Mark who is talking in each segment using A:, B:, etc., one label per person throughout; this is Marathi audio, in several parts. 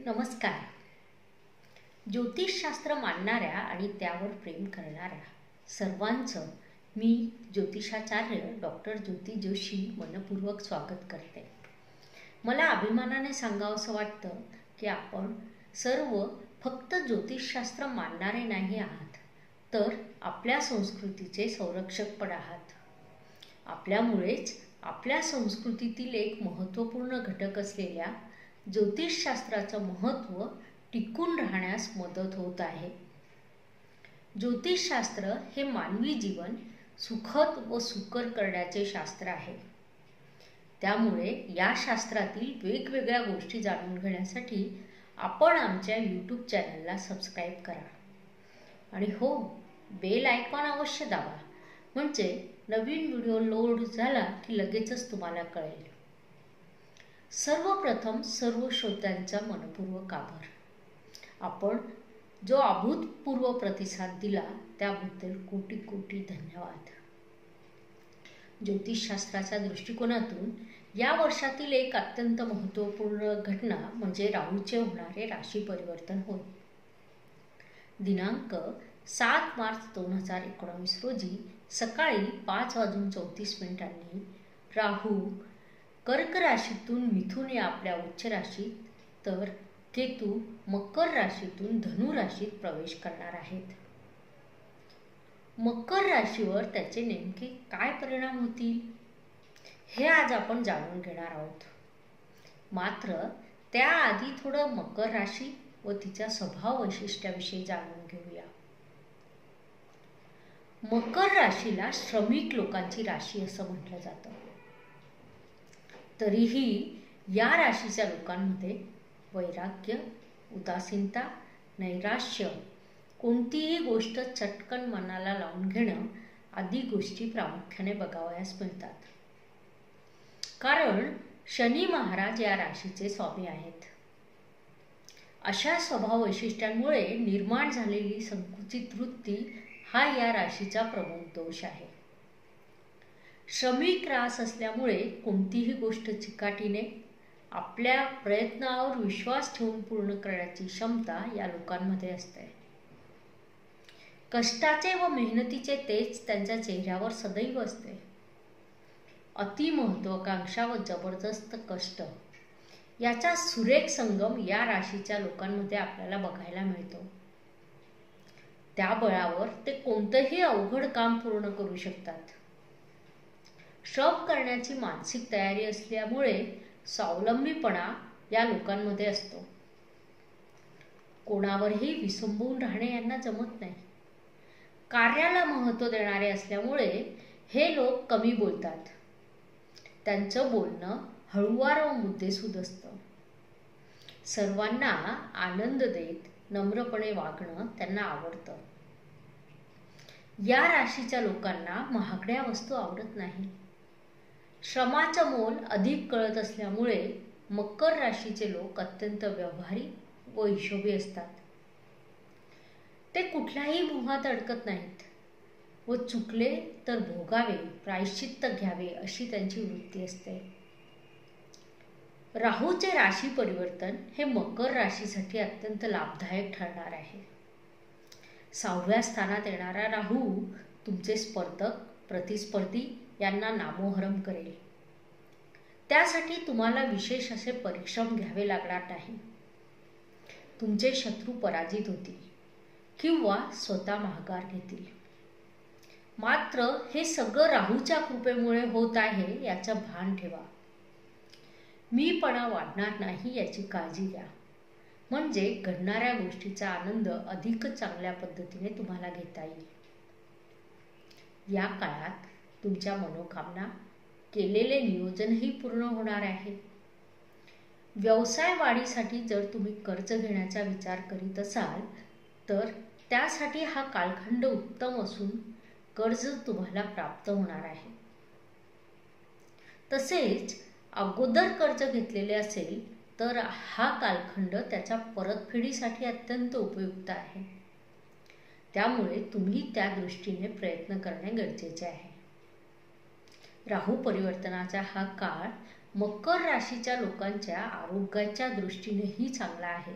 A: नमस्कार. ज्योतिषशास्त्र मानणाऱ्या आणि त्यावर प्रेम करणाऱ्या सर्वांचं मी ज्योतिषाचार्य डॉक्टर ज्योती जोशी मनपूर्वक स्वागत करते. मला अभिमानाने सांगावंसं वाटतं की आपण सर्व फक्त ज्योतिषशास्त्र मानणारे नाही आहात तर आपल्या संस्कृतीचे संरक्षक पण आहात. आपल्यामुळेच आपल्या संस्कृतीतील एक महत्त्वपूर्ण घटक असलेल्या ज्योतिषशास्त्राचं महत्त्व टिकून राहण्यास मदत होत आहे. ज्योतिषशास्त्र हे मानवी जीवन सुखद व सुकर करण्याचे शास्त्र आहे. त्यामुळे या शास्त्रातील वेगवेगळ्या गोष्टी जाणून घेण्यासाठी आपण आमच्या यूट्यूब चॅनलला सबस्क्राईब करा. आणि हो बेल आयकॉन अवश्य दाबा. म्हणजे नवीन व्हिडिओ लोड झाला की लगेचच तुम्हाला कळेल. सर्वप्रथम सर्व श्रोत्यांचा मनपूर्वक आभार. आपण जो अभूतपूर्व प्रतिसाद दिला त्याबद्दल कोटी कोटी धन्यवाद. ज्योतिषशास्त्राच्या दृष्टिकोनातून या वर्षातील एक अत्यंत महत्त्वपूर्ण घटना म्हणजे राहूचे होणारे राशी परिवर्तन होय. दिनांक सात मार्च दोन हजार एकोणावीस रोजी सकाळी पाच वाजून चौतीस मिनिटांनी राहू कर्क राशीतून मिथुन या आपल्या उच्च राशीत तर केतू मकर राशीतून धनु राशीत प्रवेश करणार आहेत. मकर राशीवर त्याचे नेमके काय परिणाम होतील हे आज आपण जाणून घेणार आहोत. मात्र त्याआधी थोडं मकर राशी व तिच्या स्वभाव वैशिष्ट्याविषयी जाणून घेऊया. मकर राशीला श्रमिक लोकांची राशी असं म्हटलं जातं. तरीही या राशीच्या लोकांमध्ये वैराग्य उदासीनता नैराश्य कोणतीही गोष्ट चटकन मनाला लावून घेणं आदी गोष्टी प्रामुख्याने बघावयास मिळतात. कारण शनी महाराज या राशीचे स्वामी आहेत. अशा स्वभाव वैशिष्ट्यांमुळे निर्माण झालेली संकुचित वृत्ती हा या राशीचा प्रमुख दोष आहे. श्रमिक रास असल्यामुळे कोणतीही गोष्ट चिकाटीने आपल्या प्रयत्नावर विश्वास ठेवून पूर्ण करण्याची क्षमता या लोकांमध्ये असते. कष्टाचे व मेहनतीचे तेज त्यांच्या चेहऱ्यावर सदैव असते. अतिमहत्वाकांक्षा व जबरदस्त कष्ट याचा सुरेख संगम या राशीच्या लोकांमध्ये आपल्याला बघायला मिळतो. त्या बळावर ते कोणतंही अवघड काम पूर्ण करू शकतात. श्रम करण्याची मानसिक तयारी असल्यामुळे स्वावलंबीपणा या लोकांमध्ये असतो. कोणावरही विसंबून राहणे यांना जमत नाही. कार्याला महत्त्व देणारे असल्यामुळे हे लोक कमी बोलतात. त्यांचं बोलणं हळुवार व मुद्देसूद असतं सर्वांना आनंद देत नम्रपणे वागणं त्यांना आवडतं. या राशीच्या लोकांना महागड्या वस्तू आवडत नाही. श्रमाचं मोल अधिक कळत असल्यामुळे मकर राशीचे लोक अत्यंत व्यवहारी व हिशोबी असतात. ते कुठल्याही मोहात अडकत नाहीत व चुकले तर भोगावे प्रायश्चित्त घ्यावे अशी त्यांची वृत्ती असते. राहूचे राशी परिवर्तन हे मकर राशीसाठी अत्यंत लाभदायक ठरणार आहे. सहाव्या स्थानात येणारा राहू तुमचे स्पर्धक प्रतिस्पर्धी यांना नामोहरम करेल. त्यासाठी तुम्हाला विशेष असे परिश्रम घ्यावे लागणार नाही. तुमचे शत्रू पराजित होतील किंवा स्वतः महागार घेतील. मात्र हे सगळं राहूच्या कृपेमुळे होत आहे याचं भान ठेवा. मीपणा वाढणार नाही याची काळजी घ्या. म्हणजे घडणाऱ्या गोष्टीचा आनंद अधिक चांगल्या पद्धतीने तुम्हाला घेता येईल. या काळात तुमच्या मनोकामना केलेले नियोजनही पूर्ण होणार आहे. व्यवसाय वाढीसाठी जर तुम्ही कर्ज घेण्याचा विचार करीत असाल तर त्यासाठी हा कालखंड उत्तम असून कर्ज तुम्हाला प्राप्त होणार आहे. तसेच अगोदर कर्ज घेतलेले असेल तर हा कालखंड त्याच्या परतफेडीसाठी अत्यंत उपयुक्त आहे. त्यामुळे तुम्ही त्या दृष्टीने प्रयत्न करणे गरजेचे आहे. राहू परिवर्तनाचा हा काळ मकर राशीच्या लोकांच्या आरोग्याच्या दृष्टीनेही चांगला आहे.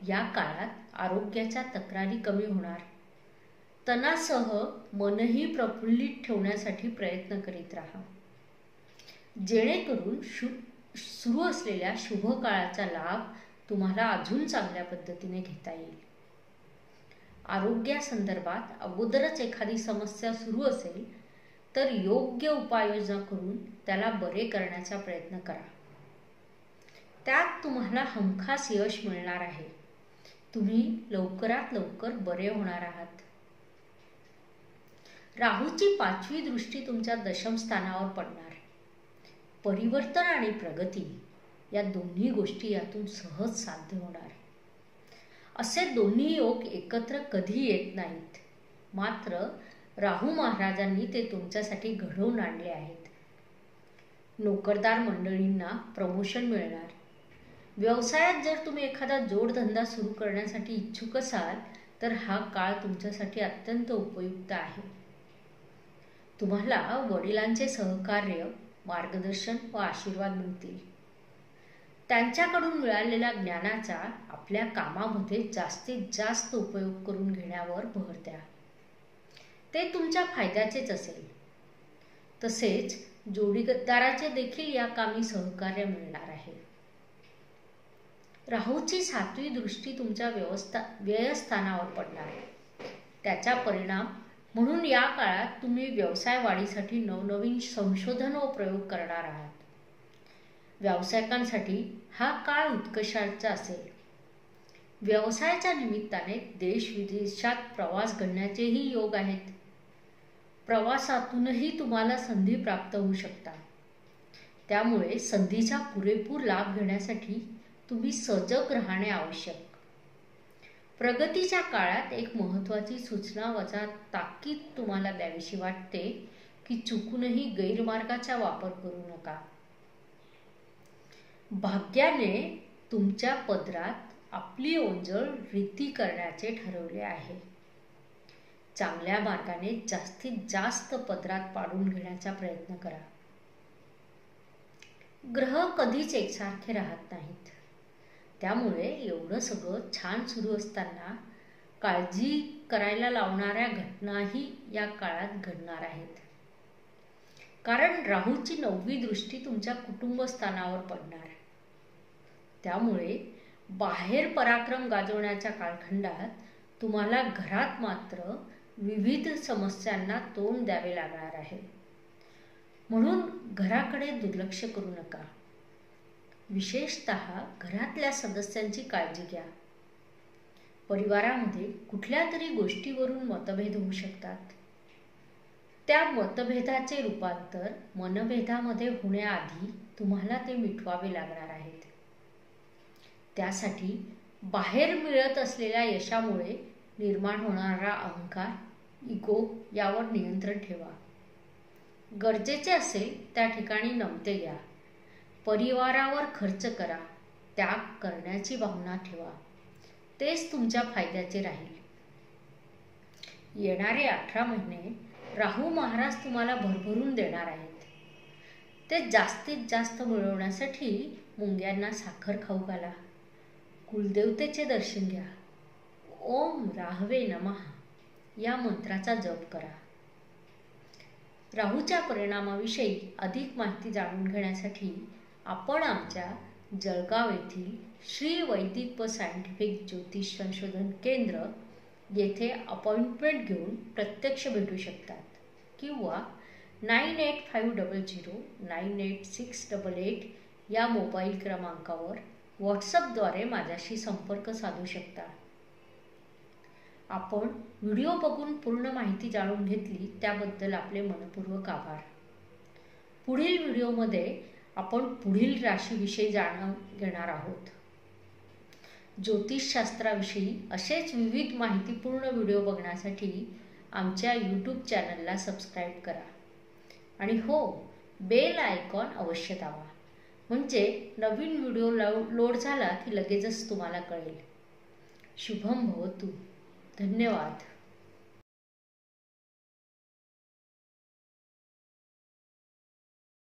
A: या काळात आरोग्याच्या तक्रारी कमी होणार. तणासह मनही प्रफुल्लित ठेवण्यासाठी प्रयत्न करीत राहा. जेणेकरून शु सुरू असलेल्या शुभ काळाचा लाभ तुम्हाला अजून चांगल्या पद्धतीने घेता येईल. आरोग्यासंदर्भात अगोदरच एखादी समस्या सुरू असेल तर योग्य उपाययोजना करून त्याला बरे करण्याचा प्रयत्न करा. त्यात तुम्हाला हमखास यश मिळणार आहे. तुम्ही लवकरात लवकर बरे होणार आहात. राहूची पाचवी दृष्टी तुमच्या दशम स्थानावर पडणार. परिवर्तन आणि प्रगती या दोन्ही गोष्टी यातून सहज साध्य होणार. असे दोन्ही योग एकत्र कधी येत नाहीत. मात्र राहू महाराजांनी ते तुमच्यासाठी घडवून आणले आहेत. नोकरदार मंडळींना प्रमोशन मिळणार. व्यवसायात जर तुम्ही एखादा जोडधंदा सुरू करण्यासाठी इच्छुक असाल तर हा काळ तुमच्यासाठी अत्यंत उपयुक्त आहे. तुम्हाला वडिलांचे सहकार्य मार्गदर्शन व आशीर्वाद मिळतील. त्यांच्याकडून मिळालेल्या ज्ञानाचा आपल्या कामामध्ये जास्तीत जास्त उपयोग करून घेण्यावर भर द्या. ते तुमच्या फायद्याचेच असेल. तसेच जोडीदाराचे देखील या कामी सहकार्य मिळणार आहे. राहूची सातवी दृष्टी तुमच्या व्यवस्था व्ययस्थानावर पडणार आहे. त्याचा परिणाम म्हणून या काळात तुम्ही व्यवसाय वाढीसाठी नवनवीन संशोधन व प्रयोग करणार आहात. व्यावसायिकांसाठी हा काळ उत्कर्षाचा असेल. व्यवसायाच्या निमित्ताने देश विदेशात प्रवास घडण्याचेही योग आहेत. प्रवासातूनही तुम्हाला संधी प्राप्त होऊ शकतात. त्यामुळे संधीचा पुरेपूर लाभ घेण्यासाठी तुम्ही सजग राहणे आवश्यक. प्रगतीच्या काळात एक महत्त्वाची सूचना वजा ताकीद तुम्हाला द्यावीशी वाटते की चुकूनही गैरमार्गाचा वापर करू नका. भाग्याने तुमच्या पदरात आपली ओंजळ रीती करण्याचे ठरवले आहे. चांगल्या मार्गाने जास्तीत जास्त पदरात पाडून घेण्याचा प्रयत्न करा. ग्रह कधीच एकसारखे राहत नाहीत. त्यामुळे एवढं सगळं छान सुरू असताना काळजी करायला लावणाऱ्या घटनाही या काळात घडणार आहेत. कारण राहूची नववी दृष्टी तुमच्या कुटुंबस्थानावर पडणार. त्यामुळे बाहेर पराक्रम गाजवण्याच्या कालखंडात तुम्हाला घरात मात्र विविध समस्यांना तोंड द्यावे लागणार आहे. म्हणून घराकडे दुर्लक्ष करू नका. विशेषत घरातल्या सदस्यांची काळजी घ्या. परिवारामध्ये कुठल्या तरी गोष्टीवरून मतभेद होऊ शकतात. त्या मतभेदाचे रूपांतर मनभेदामध्ये होण्याआधी तुम्हाला ते मिटवावे लागणार आहेत. त्यासाठी बाहेर मिळत असलेल्या यशामुळे निर्माण होणारा अहंकार इगो यावर नियंत्रण ठेवा. गरजेचे असेल त्या ठिकाणी नमते घ्या. परिवारावर खर्च करा. त्याग करण्याची भावना ठेवा. तेच तुमच्या फायद्याचे राहील. येणारे अठरा महिने राहू महाराज तुम्हाला भरभरून देणार आहेत. ते जास्तीत जास्त मिळवण्यासाठी मुंग्यांना साखर खाऊ घाला. कुलदेवतेचे दर्शन घ्या. ओम राहवे नमहा या मंत्राचा जप करा. राहूच्या परिणामाविषयी अधिक माहिती जाणून घेण्यासाठी आपण आमच्या जळगाव येथील श्री वैदिक व सायंटिफिक ज्योतिष संशोधन केंद्र येथे अपॉइंटमेंट घेऊन प्रत्यक्ष भेटू शकतात किंवा nine eight five double zero nine eight six double eight या मोबाईल क्रमांकावर व्हॉट्सअपद्वारे माझ्याशी संपर्क साधू शकता. आपण व्हिडिओ बघून पूर्ण माहिती जाणून घेतली त्याबद्दल आपले मनपूर्वक आभार. पुढील व्हिडिओमध्ये आपण पुढील राशीविषयी जाणून घेणार आहोत. ज्योतिषशास्त्राविषयी असेच विविध माहितीपूर्ण व्हिडिओ बघण्यासाठी आमच्या यूट्यूब चॅनलला सबस्क्राईब करा. आणि हो बेल आयकॉन अवश्य दावा म्हणजे नवीन व्हिडिओ लोड झाला की लगेचच तुम्हाला कळेल. शुभम हो भवतू धन्यवाद.